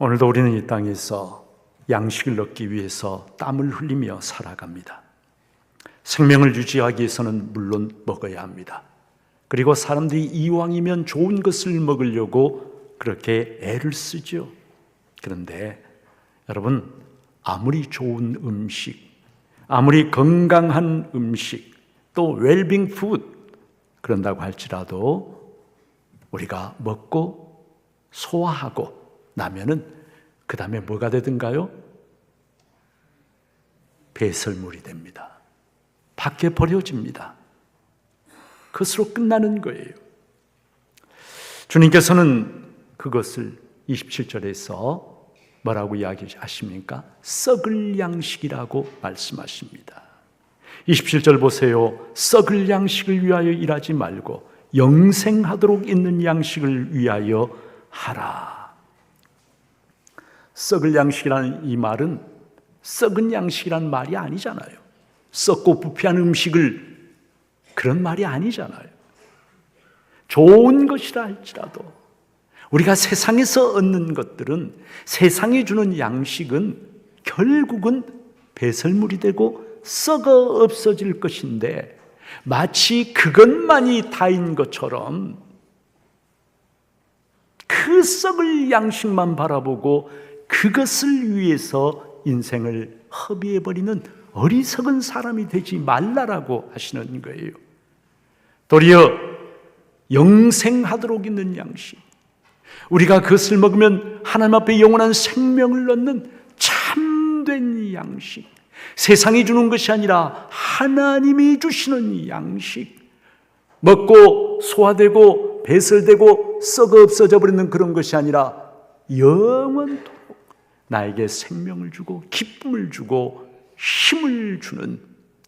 오늘도 우리는 이 땅에서 양식을 얻기 위해서 땀을 흘리며 살아갑니다. 생명을 유지하기 위해서는 물론 먹어야 합니다. 그리고 사람들이 이왕이면 좋은 것을 먹으려고 그렇게 애를 쓰죠. 그런데 여러분, 아무리 좋은 음식, 아무리 건강한 음식, 또 웰빙 푸드 그런다고 할지라도 우리가 먹고 소화하고 나면은 그 다음에 뭐가 되든가요? 배설물이 됩니다. 밖에 버려집니다. 그것으로 끝나는 거예요. 주님께서는 그것을 27절에서 뭐라고 이야기하십니까? 썩을 양식이라고 말씀하십니다. 27절 보세요. 썩을 양식을 위하여 일하지 말고 영생하도록 있는 양식을 위하여 하라. 썩을 양식이라는 이 말은 썩은 양식이라는 말이 아니잖아요. 썩고 부패한 음식을 그런 말이 아니잖아요. 좋은 것이라 할지라도 우리가 세상에서 얻는 것들은 세상이 주는 양식은 결국은 배설물이 되고 썩어 없어질 것인데 마치 그것만이 다인 것처럼 그 썩을 양식만 바라보고 그것을 위해서 인생을 허비해버리는 어리석은 사람이 되지 말라라고 하시는 거예요. 도리어 영생하도록 있는 양식. 우리가 그것을 먹으면 하나님 앞에 영원한 생명을 얻는 참된 양식. 세상이 주는 것이 아니라 하나님이 주시는 양식. 먹고 소화되고 배설되고 썩어 없어져 버리는 그런 것이 아니라 영원토록 나에게 생명을 주고 기쁨을 주고 힘을 주는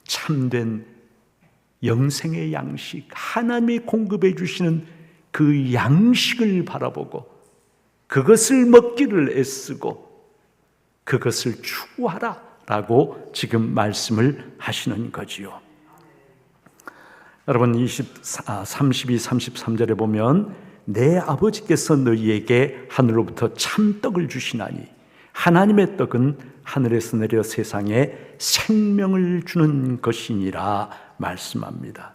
참된 영생의 양식, 하나님이 공급해 주시는 그 양식을 바라보고 그것을 먹기를 애쓰고 그것을 추구하라 라고 지금 말씀을 하시는 거지요. 여러분 20, 32, 33절에 보면 내 아버지께서 너희에게 하늘로부터 참떡을 주시나니 하나님의 떡은 하늘에서 내려 세상에 생명을 주는 것이니라 말씀합니다.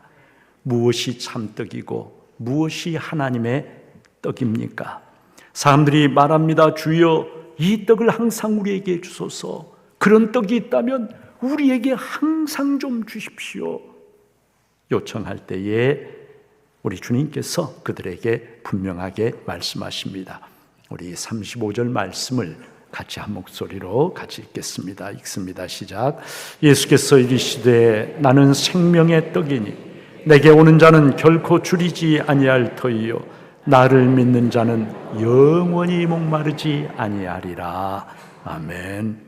무엇이 참떡이고 무엇이 하나님의 떡입니까? 사람들이 말합니다. 주여 이 떡을 항상 우리에게 주소서. 그런 떡이 있다면 우리에게 항상 좀 주십시오. 요청할 때에 우리 주님께서 그들에게 분명하게 말씀하십니다. 우리 35절 말씀을 같이 한 목소리로 같이 읽겠습니다. 읽습니다. 시작. 예수께서 이르시되 나는 생명의 떡이니 내게 오는 자는 결코 줄이지 아니할 터이요 나를 믿는 자는 영원히 목마르지 아니하리라. 아멘.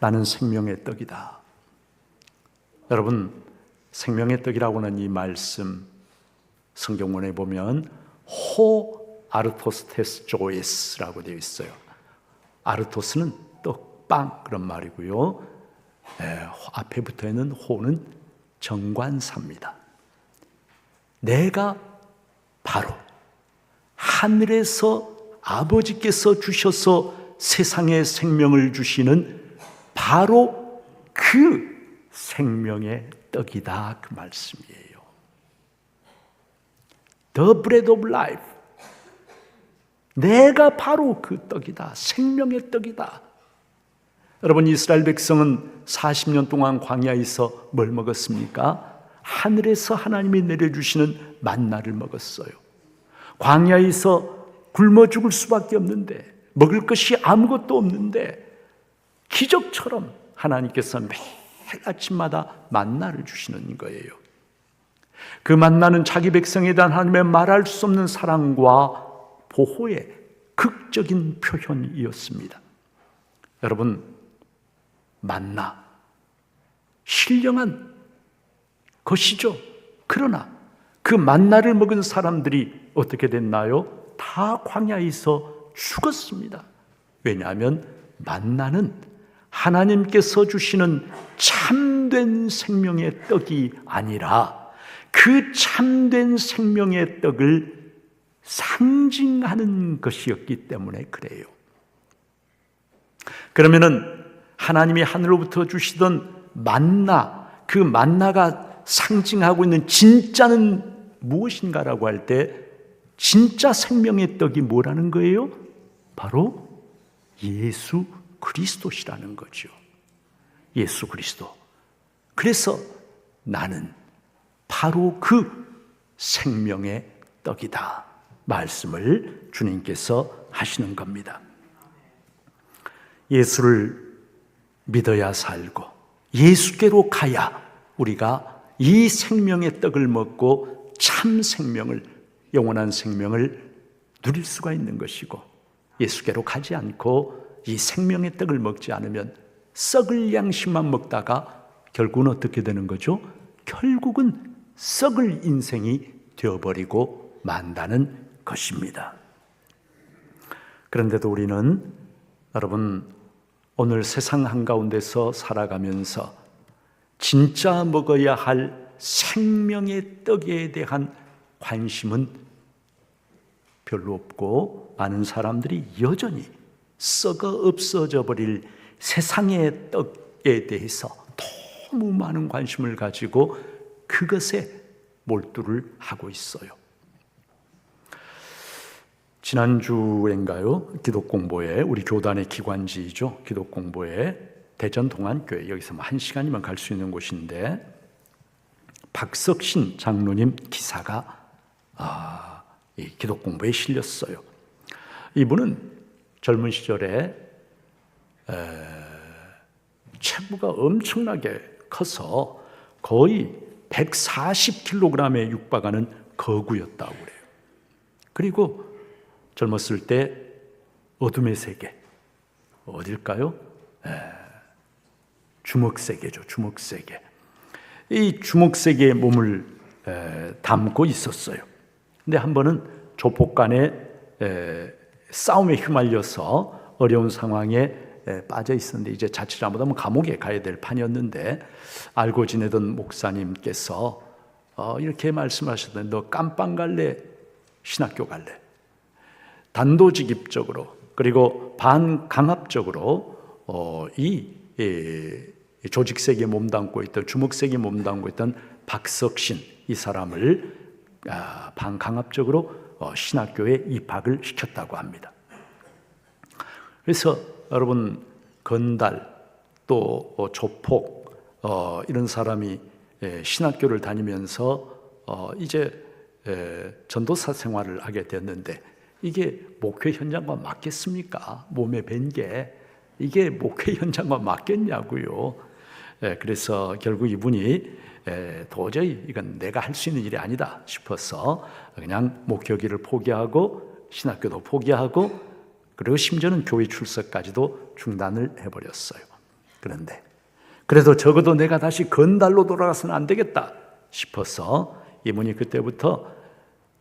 나는 생명의 떡이다. 여러분 생명의 떡이라고 하는 이 말씀 성경원에 보면 호 아르토스테스 조이스라고 되어 있어요. 아르토스는 떡, 빵 그런 말이고요. 에, 앞에 붙어 있는 호는 정관사입니다. 내가 바로 하늘에서 아버지께서 주셔서 세상에 생명을 주시는 바로 그 생명의 떡이다 그 말씀이에요. The bread of life. 내가 바로 그 떡이다. 생명의 떡이다. 여러분 이스라엘 백성은 40년 동안 광야에서 뭘 먹었습니까? 하늘에서 하나님이 내려주시는 만나를 먹었어요. 광야에서 굶어 죽을 수밖에 없는데 먹을 것이 아무것도 없는데 기적처럼 하나님께서 매일 아침마다 만나를 주시는 거예요. 그 만나는 자기 백성에 대한 하나님의 말할 수 없는 사랑과 보호의 극적인 표현이었습니다. 여러분, 만나. 신령한 것이죠. 그러나 그 만나를 먹은 사람들이 어떻게 됐나요? 다 광야에서 죽었습니다. 왜냐하면 만나는 하나님께서 주시는 참된 생명의 떡이 아니라 그 참된 생명의 떡을 상징하는 것이었기 때문에 그래요. 그러면은 하나님이 하늘로부터 주시던 만나, 그 만나가 상징하고 있는 진짜는 무엇인가라고 할 때 진짜 생명의 떡이 뭐라는 거예요? 바로 예수 그리스도시라는 거죠. 예수 그리스도. 그래서 나는 바로 그 생명의 떡이다. 말씀을 주님께서 하시는 겁니다. 예수를 믿어야 살고 예수께로 가야 우리가 이 생명의 떡을 먹고 참 생명을 영원한 생명을 누릴 수가 있는 것이고 예수께로 가지 않고 이 생명의 떡을 먹지 않으면 썩을 양식만 먹다가 결국은 어떻게 되는 거죠? 결국은 썩을 인생이 되어버리고 만다는 것입니다. 그런데도 우리는 여러분 오늘 세상 한가운데서 살아가면서 진짜 먹어야 할 생명의 떡에 대한 관심은 별로 없고 많은 사람들이 여전히 썩어 없어져 버릴 세상의 떡에 대해서 너무 많은 관심을 가지고 그것에 몰두를 하고 있어요. 지난주엔가요? 기독 공부에 우리 교단의 기관지죠. 기독 공부에 대전 동안교회 여기서 뭐한 시간이면 갈 수 있는 곳인데 박석신 장로님 기사가 아, 이 기독 공부에 실렸어요. 이분은 젊은 시절에 에, 체구가 엄청나게 커서 거의 140kg에 육박하는 거구였다고 그래요. 그리고 젊었을 때 어둠의 세계 어딜까요? 에, 주먹 세계죠. 주먹 세계. 이 주먹 세계에 몸을 에, 담고 있었어요. 근데 한 번은 조폭 간의 에, 싸움에 휘말려서 어려운 상황에 에, 빠져 있었는데 이제 자칫 잘못하면 감옥에 가야 될 판이었는데 알고 지내던 목사님께서 어, 이렇게 말씀하셨는데 너 깜빵 갈래? 신학교 갈래? 단도직입적으로 그리고 반강압적으로 어, 이, 이 조직색에 몸담고 있던 주먹색에 몸담고 있던 박석신 이 사람을 아, 반강압적으로 어, 신학교에 입학을 시켰다고 합니다. 그래서 여러분 건달 또 어, 조폭 어, 이런 사람이 예, 신학교를 다니면서 어, 이제 에, 전도사 생활을 하게 됐는데 이게 목회 현장과 맞겠습니까? 몸에 밴게 이게 목회 현장과 맞겠냐고요. 예, 그래서 결국 이분이 에, 도저히 이건 내가 할 수 있는 일이 아니다 싶어서 그냥 목회기를 포기하고 신학교도 포기하고 그리고 심지어는 교회 출석까지도 중단을 해버렸어요. 그런데 그래도 적어도 내가 다시 건달로 돌아가서는 안 되겠다 싶어서 이분이 그때부터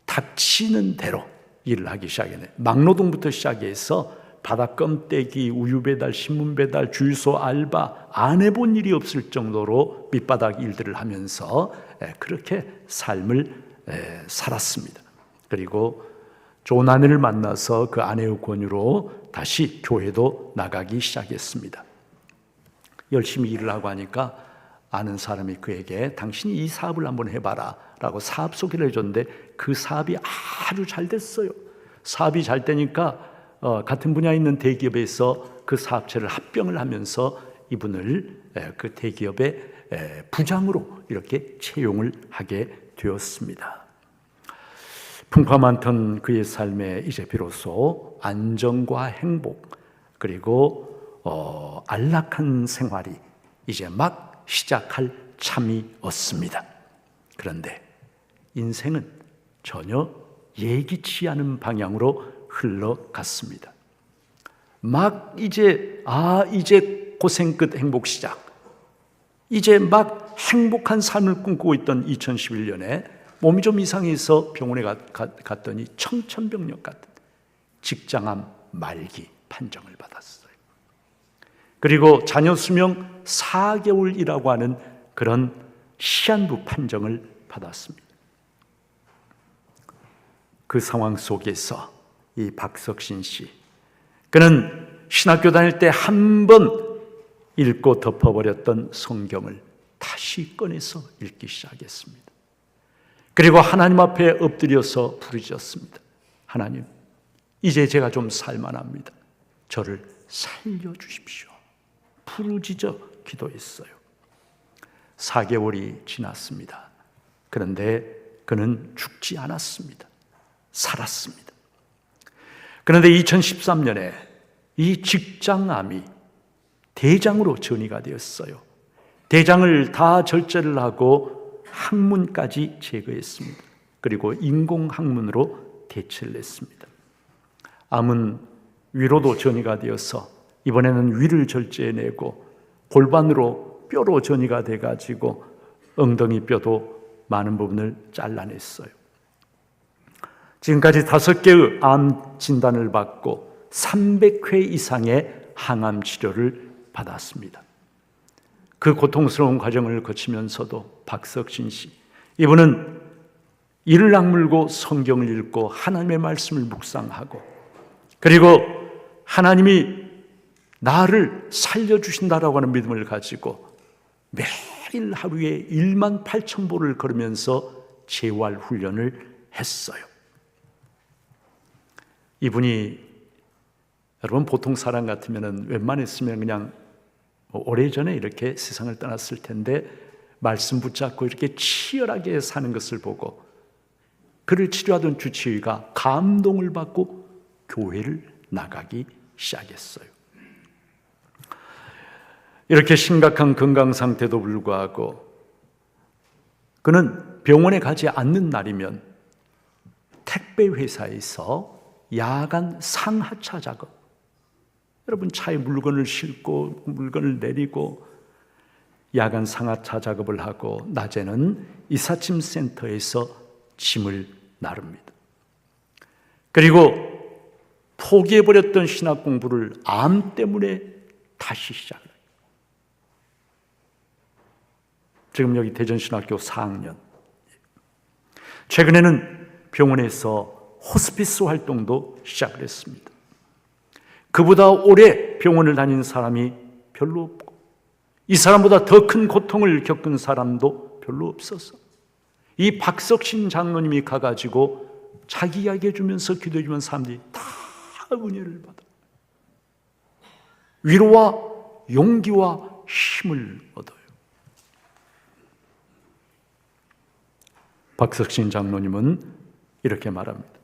닥치는 대로 일을 하기 시작했네. 막노동부터 시작해서 바닥 껌떼기, 우유 배달, 신문 배달, 주유소 알바 안 해본 일이 없을 정도로 밑바닥 일들을 하면서 그렇게 삶을 살았습니다. 그리고 좋은 아내를 만나서 그 아내의 권유로 다시 교회도 나가기 시작했습니다. 열심히 일을 하고 하니까 아는 사람이 그에게 당신이 이 사업을 한번 해봐라 라고 사업 소개를 해줬는데 그 사업이 아주 잘 됐어요. 사업이 잘 되니까 어, 같은 분야에 있는 대기업에서 그 사업체를 합병을 하면서 이분을 에, 그 대기업의 에, 부장으로 이렇게 채용을 하게 되었습니다. 풍파 많던 그의 삶에 이제 비로소 안정과 행복 그리고 어, 안락한 생활이 이제 막 시작할 참이 었습니다. 그런데 인생은 전혀 예기치 않은 방향으로 흘러갔습니다. 막 이제 아 이제 고생 끝 행복 시작. 이제 막 행복한 삶을 꿈꾸고 있던 2011년에 몸이 좀 이상해서 병원에 갔, 더니 청천벽력 같은 직장암 말기 판정을 받았어요. 그리고 자녀 수명 4개월이라고 하는 그런 시한부 판정을 받았습니다. 그 상황 속에서 이 박석신 씨, 그는 신학교 다닐 때 한 번 읽고 덮어버렸던 성경을 다시 꺼내서 읽기 시작했습니다. 그리고 하나님 앞에 엎드려서 부르짖었습니다. 하나님, 이제 제가 좀 살만합니다. 저를 살려 주십시오. 부르짖어 기도했어요. 4개월이 지났습니다. 그런데 그는 죽지 않았습니다. 살았습니다. 그런데 2013년에 이 직장암이 대장으로 전이가 되었어요. 대장을 다 절제를 하고 항문까지 제거했습니다. 그리고 인공 항문으로 대체를 했습니다. 암은 위로도 전이가 되어서 이번에는 위를 절제해내고 골반으로 뼈로 전이가 돼가지고 엉덩이 뼈도 많은 부분을 잘라냈어요. 지금까지 다섯 개의 암 진단을 받고 300회 이상의 항암 치료를 받았습니다. 그 고통스러운 과정을 거치면서도 박석진 씨, 이분은 이를 악물고 성경을 읽고 하나님의 말씀을 묵상하고 그리고 하나님이 나를 살려주신다라고 하는 믿음을 가지고 매일 하루에 1만 8천 보를 걸으면서 재활 훈련을 했어요. 이분이 여러분 보통 사람 같으면 웬만했으면 그냥 뭐 오래전에 이렇게 세상을 떠났을 텐데 말씀 붙잡고 이렇게 치열하게 사는 것을 보고 그를 치료하던 주치의가 감동을 받고 교회를 나가기 시작했어요. 이렇게 심각한 건강 상태도 불구하고 그는 병원에 가지 않는 날이면 택배 회사에서 야간 상하차 작업 여러분 차에 물건을 싣고 물건을 내리고 야간 상하차 작업을 하고 낮에는 이삿짐 센터에서 짐을 나릅니다. 그리고 포기해 버렸던 신학 공부를 암 때문에 다시 시작해요. 지금 여기 대전신학교 4학년. 최근에는 병원에서 호스피스 활동도 시작을 했습니다. 그보다 오래 병원을 다닌 사람이 별로 없고, 이 사람보다 더 큰 고통을 겪은 사람도 별로 없어서, 이 박석신 장로님이 가가지고 자기 이야기 해 주면서 기도해 주면 사람들이 다 은혜를 받아. 위로와 용기와 힘을 얻어요. 박석신 장로님은 이렇게 말합니다.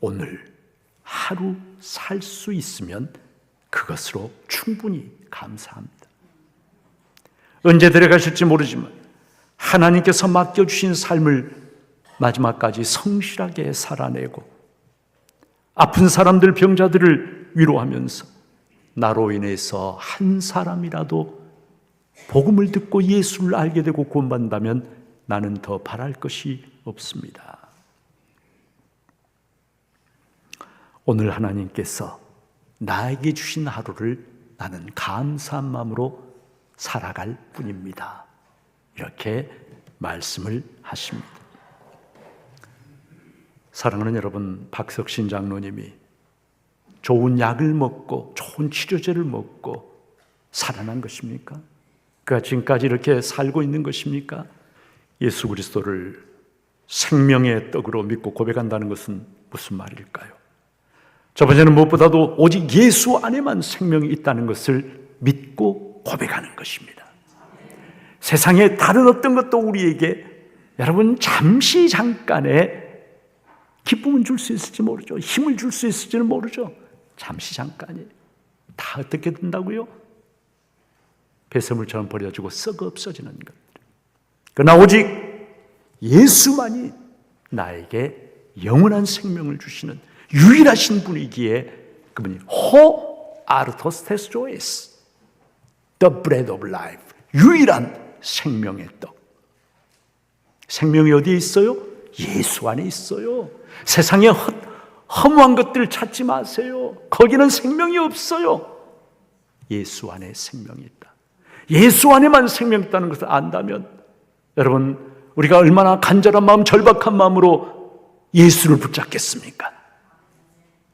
오늘 하루 살 수 있으면 그것으로 충분히 감사합니다. 언제 데려가실지 모르지만 하나님께서 맡겨주신 삶을 마지막까지 성실하게 살아내고 아픈 사람들, 병자들을 위로하면서 나로 인해서 한 사람이라도 복음을 듣고 예수를 알게 되고 구원받는다면 나는 더 바랄 것이 없습니다. 오늘 하나님께서 나에게 주신 하루를 나는 감사한 마음으로 살아갈 뿐입니다. 이렇게 말씀을 하십니다. 사랑하는 여러분, 박석신 장로님이 좋은 약을 먹고 좋은 치료제를 먹고 살아난 것입니까? 그가 지금까지 이렇게 살고 있는 것입니까? 예수 그리스도를 생명의 떡으로 믿고 고백한다는 것은 무슨 말일까요? 첫 번째는 무엇보다도 오직 예수 안에만 생명이 있다는 것을 믿고 고백하는 것입니다. 세상에 다른 어떤 것도 우리에게 여러분 잠시 잠깐의 기쁨을 줄수 있을지 모르죠. 힘을 줄 수 있을지는 모르죠. 잠시 잠깐이에요. 다 어떻게 된다고요? 배설물처럼 버려지고 썩어 없어지는 것. 그러나 오직 예수만이 나에게 영원한 생명을 주시는 유일하신 분이기에 그분이 호 아르토스 테스 조에스 the bread of life 유일한 생명의 떡 생명이 어디에 있어요? 예수 안에 있어요 세상에 헛, 허무한 것들 찾지 마세요. 거기는 생명이 없어요. 예수 안에 생명이 있다. 예수 안에만 생명이 있다는 것을 안다면 여러분 우리가 얼마나 간절한 마음, 절박한 마음으로 예수를 붙잡겠습니까?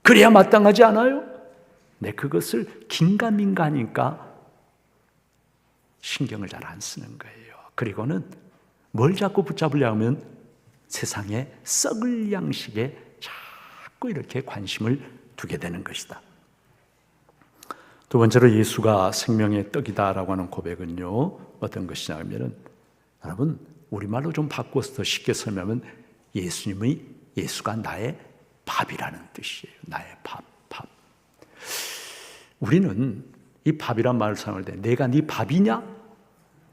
그래야 마땅하지 않아요? 네, 그것을 긴가민가니까 신경을 잘 안 쓰는 거예요. 그리고는 뭘 자꾸 붙잡으려 하면 세상에 썩을 양식에 자꾸 이렇게 관심을 두게 되는 것이다. 두 번째로 예수가 생명의 떡이다라고 하는 고백은요, 어떤 것이냐 하면은, 여러분, 우리말로 좀 바꿔서 더 쉽게 설명하면 예수님의, 예수가 나의 밥이라는 뜻이에요. 나의 밥, 밥. 우리는 이 밥이란 말을 사용할 때 내가 네 밥이냐?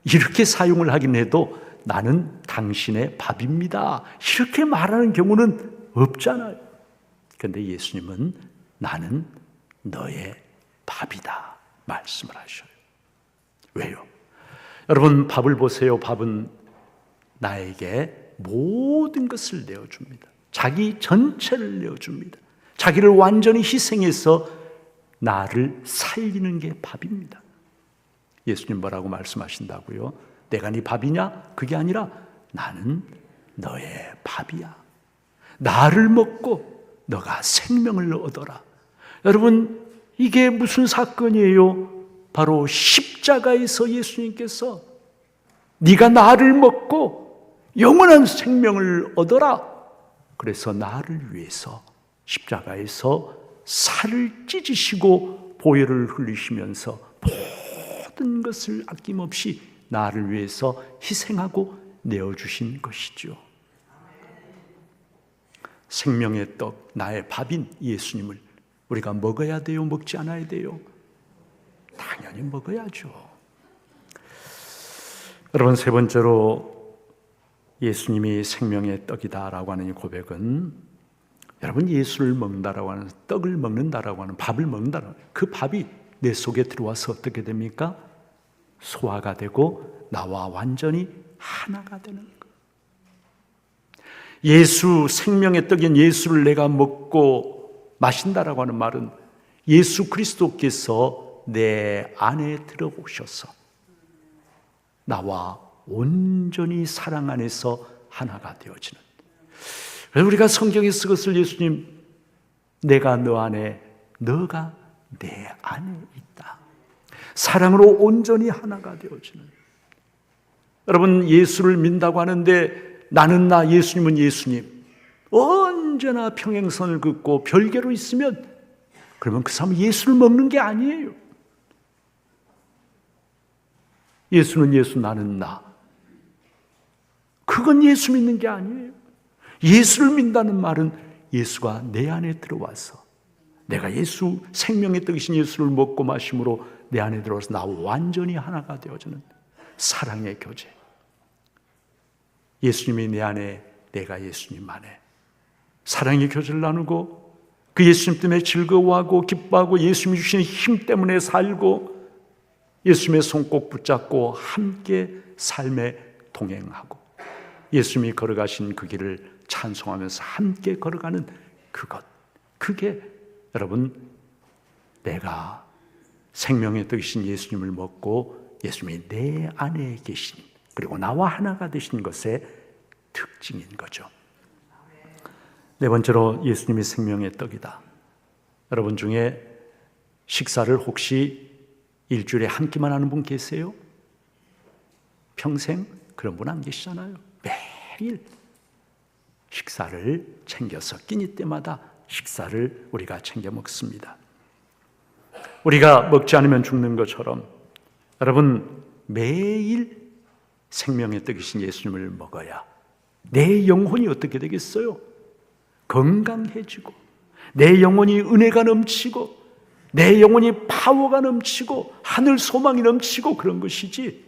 이렇게 사용을 하긴 해도 나는 당신의 밥입니다. 이렇게 말하는 경우는 없잖아요. 근데 예수님은 나는 너의 밥이다. 말씀을 하셔요. 왜요? 여러분, 밥을 보세요. 밥은 나에게 모든 것을 내어줍니다. 자기 전체를 내어줍니다. 자기를 완전히 희생해서 나를 살리는 게 밥입니다. 예수님 뭐라고 말씀하신다고요? 내가 네 밥이냐? 그게 아니라 나는 너의 밥이야. 나를 먹고 너가 생명을 얻어라. 여러분, 이게 무슨 사건이에요? 바로 십자가에서 예수님께서 네가 나를 먹고 영원한 생명을 얻어라. 그래서 나를 위해서 십자가에서 살을 찢으시고 보혈을 흘리시면서 모든 것을 아낌없이 나를 위해서 희생하고 내어주신 것이죠. 생명의 떡, 나의 밥인 예수님을 우리가 먹어야 돼요? 먹지 않아야 돼요? 당연히 먹어야죠. 여러분, 세 번째로 예수님이 생명의 떡이다라고 하는 이 고백은 여러분 예수를 먹는다라고 하는 떡을 먹는다라고 하는 밥을 먹는다라고 하는 그 밥이 내 속에 들어와서 어떻게 됩니까? 소화가 되고 나와 완전히 하나가 되는 것. 예수 생명의 떡인 예수를 내가 먹고 마신다라고 하는 말은 예수 그리스도께서 내 안에 들어오셔서 나와 온전히 사랑 안에서 하나가 되어지는. 그래서 우리가 성경에 쓴 것을 예수님, 내가 너 안에, 너가 내 안에 있다. 사랑으로 온전히 하나가 되어지는. 여러분, 예수를 믿는다고 하는데 나는 나, 예수님은 예수님. 언제나 평행선을 긋고 별개로 있으면 그러면 그 사람은 예수를 먹는 게 아니에요. 예수는 예수, 나는 나. 그건 예수 믿는 게 아니에요. 예수를 믿는다는 말은 예수가 내 안에 들어와서 내가 예수 생명의 떡이신 예수를 먹고 마심으로 내 안에 들어와서 나 완전히 하나가 되어지는 사랑의 교제. 예수님이 내 안에 내가 예수님 안에 사랑의 교제를 나누고 그 예수님 때문에 즐거워하고 기뻐하고 예수님이 주시는 힘 때문에 살고 예수님의 손꼭 붙잡고 함께 삶에 동행하고 예수님이 걸어가신 그 길을 찬송하면서 함께 걸어가는 그것. 그게 여러분 내가 생명의 떡이신 예수님을 먹고 예수님이 내 안에 계신 그리고 나와 하나가 되신 것의 특징인 거죠. 네 번째로 예수님이 생명의 떡이다. 여러분 중에 식사를 혹시 일주일에 한 끼만 하는 분 계세요? 평생 그런 분 안 계시잖아요. 매일 식사를 챙겨서 끼니 때마다 식사를 우리가 챙겨 먹습니다. 우리가 먹지 않으면 죽는 것처럼 여러분 매일 생명의 떡이신 예수님을 먹어야 내 영혼이 어떻게 되겠어요? 건강해지고 내 영혼이 은혜가 넘치고 내 영혼이 파워가 넘치고 하늘 소망이 넘치고 그런 것이지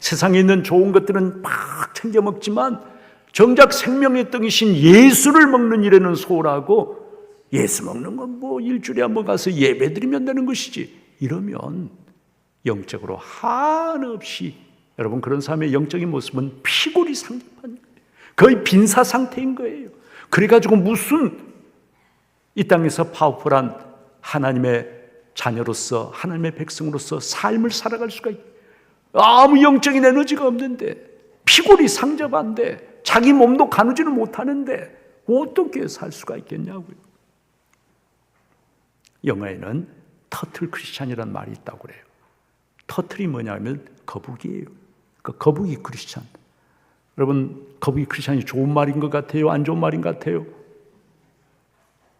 세상에 있는 좋은 것들은 막 챙겨 먹지만 정작 생명의 떡이신 예수를 먹는 일에는 소홀하고 예수 먹는 건 뭐 일주일에 한 번 가서 예배 드리면 되는 것이지 이러면 영적으로 한없이 여러분 그런 사람의 영적인 모습은 피골이 거예요. 거의 빈사 상태인 거예요. 그래가지고 무슨 이 땅에서 파워풀한 하나님의 자녀로서 하나님의 백성으로서 삶을 살아갈 수가 있. 아무 영적인 에너지가 없는데 피골이 상접한데 자기 몸도 가누지는 못하는데 어떻게 살 수가 있겠냐고요. 영어에는 터틀 크리스찬이라는 말이 있다고 그래요. 터틀이 뭐냐면 거북이에요. 그 거북이 크리스찬. 여러분 거북이 크리스찬이 좋은 말인 것 같아요? 안 좋은 말인 것 같아요?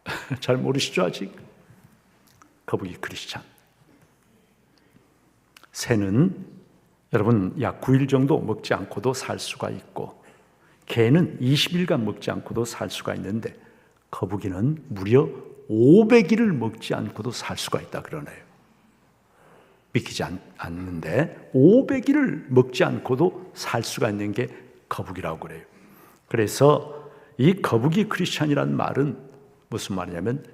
잘 모르시죠 아직? 거북이 크리스찬. 새는 여러분 약 9일 정도 먹지 않고도 살 수가 있고 개는 20일간 먹지 않고도 살 수가 있는데 거북이는 무려 500일을 먹지 않고도 살 수가 있다 그러네요. 믿기지 않, 않는데 500일을 먹지 않고도 살 수가 있는 게 거북이라고 그래요. 그래서 이 거북이 크리스찬이라는 말은 무슨 말이냐면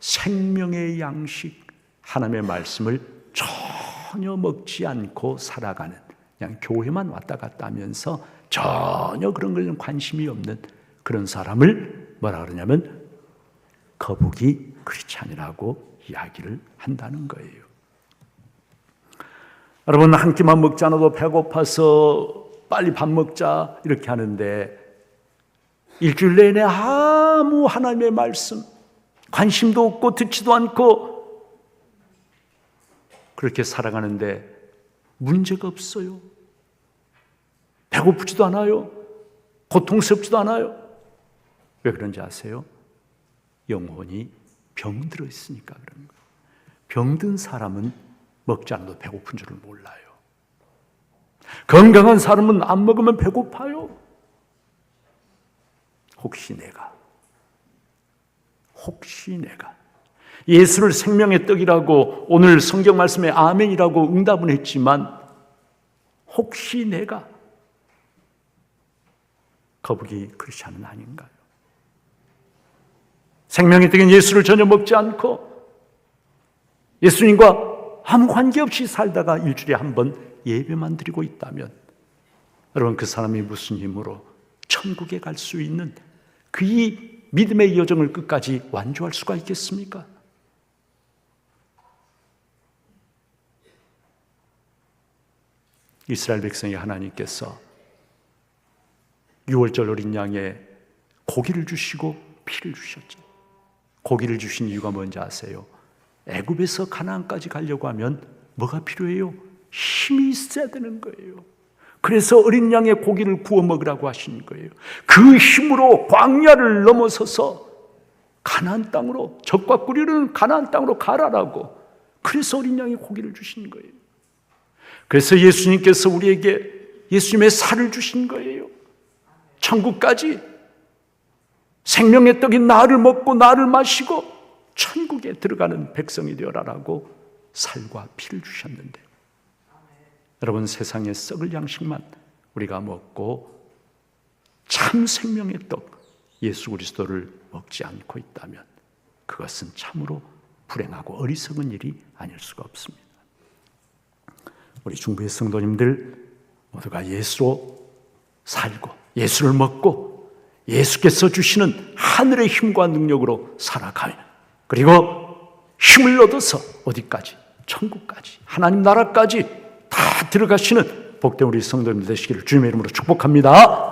생명의 양식 하나님의 말씀을 전혀 먹지 않고 살아가는 그냥 교회만 왔다 갔다 하면서 전혀 그런 것에 관심이 없는 그런 사람을 뭐라 그러냐면 거북이 크리스찬이라고 이야기를 한다는 거예요. 여러분 한 끼만 먹지 않아도 배고파서 빨리 밥 먹자 이렇게 하는데 일주일 내내 아무 하나님의 말씀 관심도 없고 듣지도 않고 그렇게 살아가는데 문제가 없어요. 배고프지도 않아요. 고통스럽지도 않아요. 왜 그런지 아세요? 영혼이 병들어 있으니까 그런 거예요. 병든 사람은 먹지 않아도 배고픈 줄을 몰라요. 건강한 사람은 안 먹으면 배고파요. 혹시 내가, 혹시 내가 예수를 생명의 떡이라고 오늘 성경 말씀에 아멘이라고 응답은 했지만 혹시 내가 거북이 크리스찬은 아닌가요? 생명의 떡인 예수를 전혀 먹지 않고 예수님과 아무 관계없이 살다가 일주일에 한 번 예배만 드리고 있다면 여러분 그 사람이 무슨 힘으로 천국에 갈 수 있는 그이 믿음의 여정을 끝까지 완주할 수가 있겠습니까? 이스라엘 백성이 하나님께서 6월절 어린 양에 고기를 주시고 피를 주셨죠. 고기를 주신 이유가 뭔지 아세요? 애굽에서 가나안까지 가려고 하면 뭐가 필요해요? 힘이 있어야 되는 거예요. 그래서 어린 양의 고기를 구워 먹으라고 하신 거예요. 그 힘으로 광야를 넘어서서 가나안 땅으로 적과 꿀이는 가나안 땅으로 가라라고 그래서 어린 양의 고기를 주신 거예요. 그래서 예수님께서 우리에게 예수님의 살을 주신 거예요. 천국까지 생명의 떡인 나를 먹고 나를 마시고 천국에 들어가는 백성이 되어라라고 살과 피를 주셨는데 여러분 세상의 썩을 양식만 우리가 먹고 참 생명의 떡 예수 그리스도를 먹지 않고 있다면 그것은 참으로 불행하고 어리석은 일이 아닐 수가 없습니다. 우리 중부의 성도님들 모두가 예수로 살고 예수를 먹고 예수께서 주시는 하늘의 힘과 능력으로 살아가며 그리고 힘을 얻어서 어디까지? 천국까지 하나님 나라까지 다 들어가시는 복된 우리 성도님들 되시기를 주님의 이름으로 축복합니다.